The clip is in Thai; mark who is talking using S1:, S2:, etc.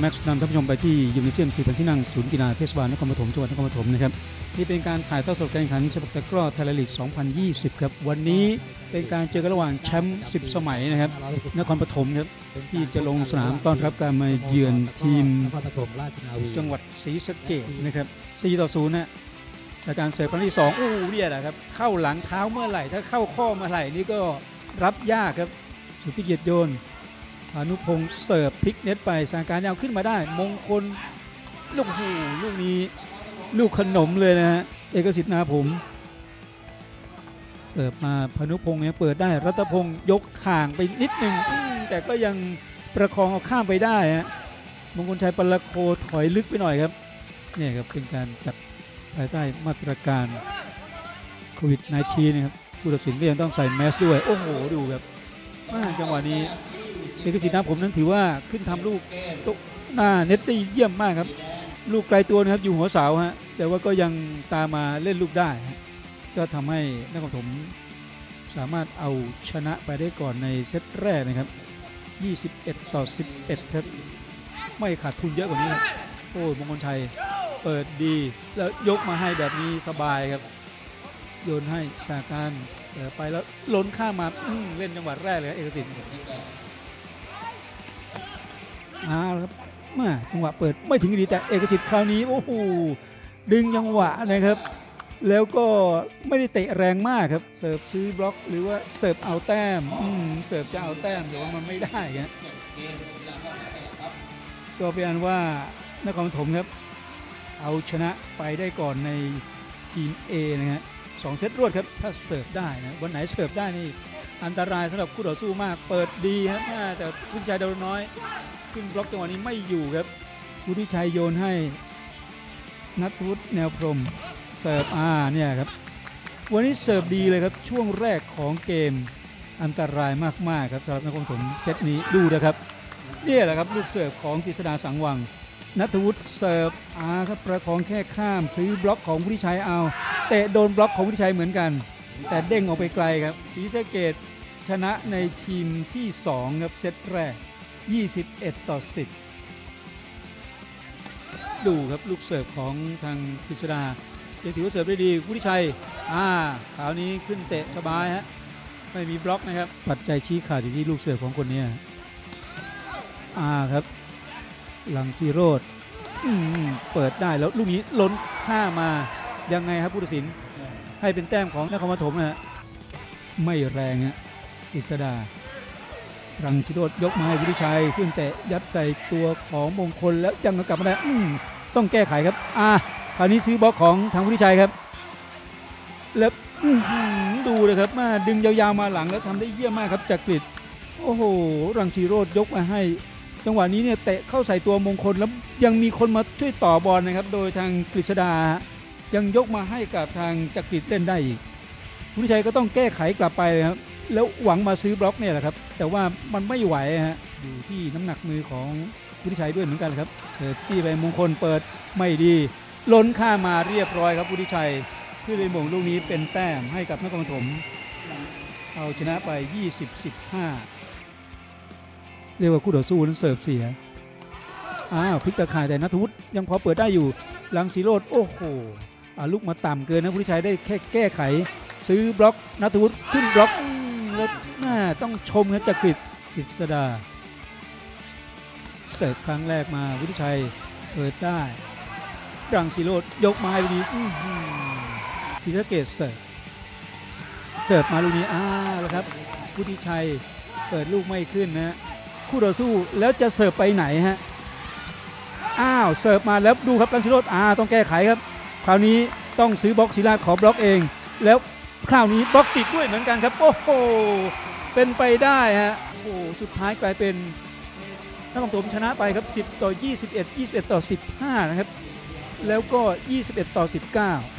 S1: แม็กซ์นำท่านผู้ชมไปที่ยูนิเซียมสี่พันที่นั่งศูนย์กีฬาเทศบาลนครปฐมจังหวัดนครปฐมนะครับนี่เป็นการถ่ายทอดสดการแข่งขันสปักตะกร้อไทยลีก 2020 ครับ วันนี้เป็นการเจอกันระหว่างแชมป์ 10 สมัยนะครับนครปฐมครับที่จะลงสนามต้อนรับการมาเยือนทีมจังหวัดศรีสะเกษนะครับ4ต่อ0นะจากการเสิร์ฟครั้งที่2อู้เนี่ยแหละครับเข้าหลังเท้าเมื่อไหร่ ถ้าเข้าข้อเมื่อไหร่นี่ก็รับยากครับสุทธิเกียรติโยน พนุพงศ์เสิร์ฟพลิกเน็ตไปสถางการณ์ยาวขึ้นมาได้ มงคลลูกหูลูกนี้ลูกขนมเลยนะฮะเอกสิทธิ์นาผม เสิร์ฟมาพนุพงศ์เนี่ยเปิดได้รัตพงศ์ยกข่างไปนิดหนึ่งแต่ก็ยังประคองเอาข้ามไปได้ฮะมงคลชัยปลโคถอยลึกไปหน่อยครับเนี่ยครับเป็นการจัดภายใต้มาตรการโควิด -19 นะครับผู้ตัดสินก็ยังต้องใส่แมสด้วย โอ้โห ดูครับจังหวะนี้ เอกสิทธิ์นะผมนั้นถือว่าขึ้นทำลูกตหน้าเน็ตได้เยี่ยมมากครับ ลูกไกลตัวนะครับอยู่หัวเสาฮะแต่ว่าก็ยังตามมาเล่นลูกได้ ก็ทำให้นครปฐมสามารถเอาชนะไปได้ก่อนในเซตแรกนะครับ 21 ต่อ 11 ครับ ไม่ขาดทุนเยอะกว่านี้ครับโอ้ยมงคลชัยเปิดดีแล้วยกมาให้แบบนี้สบายครับ โยนให้สาการไปแล้วล้นข้ามมาเล่นจังหวะแรกเลยครับเอกสิทธิ์ เอาละครับมาจังหวะเปิดไม่ถึงดีแต่เอกสิทธิ์คราวนี้โอ้โหดึงจังหวะนะครับ แล้วก็ไม่ได้เตะแรงมากครับเสิร์ฟซื้อบล็อกหรือว่าเสิร์ฟเอาแต้มอืมเสิร์ฟจะเอาแต้มแต่ว่ามันไม่ได้ครับก็เป็นอันว่านครปฐมครับ เอาชนะไปได้ก่อนในทีม A นะฮะสองเซตรวดครับถ้าเสิร์ฟได้นะวันไหนเสิร์ฟได้นี่ อันตรายสำหรับคู่ต่อสู้มาก เปิดดีครับอ่แต่พุทธิชัยดาวน้อยขึ้นบล็อกจังหวะนี้ไม่อยู่ครับพุทธิชัยโยนให้นัทวุฒิแนวพรมเสิร์ฟอ่าเนี่ยครับวันนี้เสิร์ฟดีเลยครับช่วงแรกของเกมอันตรายมากๆครับสำหรับนครปฐมเซตนี้ดูนะครับเนี่ยแหละครับลูกเสิร์ฟของกฤษดาสังวังนัทวุฒิเสิร์ฟอาครับประคองแค่ข้ามซื้อบล็อกของวุฒิชัยเอาเตะโดนบล็อกของวุฒิชัยเหมือนกัน แต่เด้งออกไปไกลครับศรีสะเกดชนะในทีมที่ 2 ครับเซตแรก 21 ต่อ 10 ดูครับลูกเสิร์ฟของทางกฤษดายังถือว่าเสิร์ฟได้ดีวุฒิชัย อ่าคราวนี้ขึ้นเตะสบายฮะ ไม่มีบล็อกนะครับ ปัจจัยชี้ขาดอยู่ที่ลูกเสิร์ฟของคนนี้ยอาครับ หลังซีโรดเปิดได้แล้วลูกนี้ล้นข้ามา ยังไงครับผู้ตัดสิน ให้เป็นแต้มของนครปฐมนะฮะไม่แรงฮะอิสดารังชิโรดยกมาให้วิทิชัยขึ้นเตะยัดใส่ตัวของมงคลแล้วยังกลับมาได้ต้องแก้ไขครับอ่าคราวนี้ซื้อบล็อกของทางวิทิชัยครับ แล้วดูเลยครับมาดึงยาวๆมาหลังแล้วทำได้เยี่ยมมากครับจากกริดโอ้โหรังสีโรดยกมาให้ จังหวะนี้เนี่ยเตะเข้าใส่ตัวมงคลแล้วยังมีคนมาช่วยต่อบอลนะครับ โดยทางกฤษดา ยังยกมาให้กับทางจักริดเล่นได้อีกวุฒิชัยก็ต้องแก้ไขกลับไปครับแล้วหวังมาซื้อบล็อกเนี่ยแหละครับ แต่ว่ามันไม่ไหวฮะอยู่ที่น้ำหนักมือของวุฒิชัยด้วยเหมือนกันครับเปิดจี้ไปมงคลเปิดไม่ดี ล้นข้ามาเรียบร้อยครับวุฒิชัยขึ้นไปหม่งลูกนี้เป็นแต้มให้กับนครปฐมเอาชนะไป 20 15 เรียกว่าคู่ต่อสู้นั้นเสิร์ฟเสียอ้าวพลิกตะข่ายแต่นัทวุฒิยังพอเปิดได้อยู่หลังสีโรดโอ้โห ลูกมาต่ำเกินนะผู้ชัยได้แค่แก้ไข ซื้อบล็อกนัทวุฒิขึ้นบล็อกแล้วน่าต้องชมครับจากริดกฤษดาเสิร์ฟครั้งแรกมาวุฒิชัยเปิดได้รังสีโรดยกมาให้ลูกนี้อื้อหือศรีสะเกดเสิร์ฟเสิร์ฟมาลูกนี้อ้าวแล้วครับพุทธิชัยเปิดลูกไม่ขึ้นนะคู่ต่อสู้แล้วจะเสิร์ฟไปไหนฮะอ้าวเสิร์ฟมาแล้วดูครับลังชิโรดอ่าต้องแก้ไขครับ คราวนี้ต้องซื้อบล็อกศิลาขอบล็อกเอง แล้วคราวนี้บล็อกติดด้วยเหมือนกันครับ โอ้โห เป็นไปได้ฮะ โอ้โห สุดท้ายกลายเป็นนครปฐมชนะไปครับ 10 ต่อ 21 21 ต่อ 15 นะครับ แล้วก็ 21 ต่อ 19